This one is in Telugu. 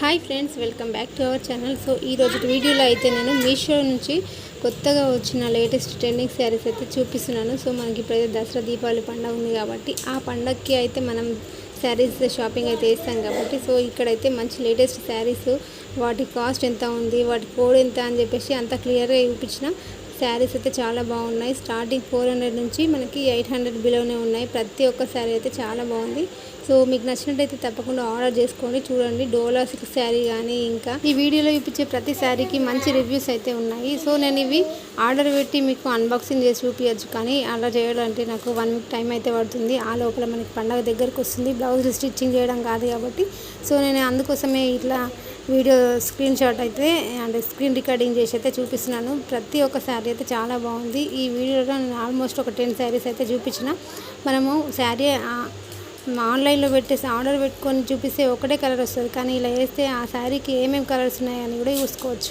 Hi friends welcome back to our channel so ఈ రోజు వీడియోలో అయితే నేను మీషో నుంచి కొత్తగా వచ్చిన లేటెస్ట్ ట్రెండింగ్ శారీస్ అయితే చూపిస్తున్నాను. సో మనకి ఇప్పుడైతే దసరా దీపావళి పండుగ ఉంది కాబట్టి ఆ పండగకి అయితే మనం శారీస్ షాపింగ్ అయితే వేస్తాం కాబట్టి సో ఇక్కడైతే మంచి లేటెస్ట్ శారీస్ వాటి కాస్ట్ ఎంత ఉంది వాటి కోడ్ ఎంత అని చెప్పేసి అంత క్లియర్గా చూపించిన శారీస్ అయితే చాలా బాగున్నాయి. స్టార్టింగ్ ఫోర్ హండ్రెడ్ నుంచి మనకి ఎయిట్ హండ్రెడ్ బిలోనే ఉన్నాయి. ప్రతి ఒక్క శారీ అయితే చాలా బాగుంది. సో మీకు నచ్చినట్టయితే తప్పకుండా ఆర్డర్ చేసుకోండి. చూడండి డోలా సిల్క్ శారీ కానీ ఇంకా. ఈ వీడియోలో చూపించే ప్రతి శారీకి మంచి రివ్యూస్ అయితే ఉన్నాయి. సో నేను ఇవి ఆర్డర్ పెట్టి మీకు అన్బాక్సింగ్ చేసి చూపించచ్చు కానీ అలా చేయాలంటే నాకు వన్ వీక్ టైం అయితే పడుతుంది. ఆ లోపల మనకి పండగ దగ్గరకు వస్తుంది. బ్లౌజ్ స్టిచ్చింగ్ చేయడం కాదు కాబట్టి. సో నేను అందుకోసమే ఇట్లా వీడియో స్క్రీన్ షాట్ అయితే అండ్ స్క్రీన్ రికార్డింగ్ చేసి అయితే చూపిస్తున్నాను. ప్రతి ఒక్క శారీ అయితే చాలా బాగుంది. ఈ వీడియోలో నేను ఆల్మోస్ట్ ఒక టెన్ శారీస్ అయితే చూపించిన. మనము శారీ ఆన్లైన్లో పెట్టేసి ఆర్డర్ పెట్టుకొని చూపిస్తే ఒకటే కలర్ వస్తుంది. కానీ ఇలా వేస్తే ఆ శారీకి ఏమేమి కలర్స్ ఉన్నాయని కూడా చూసుకోవచ్చు.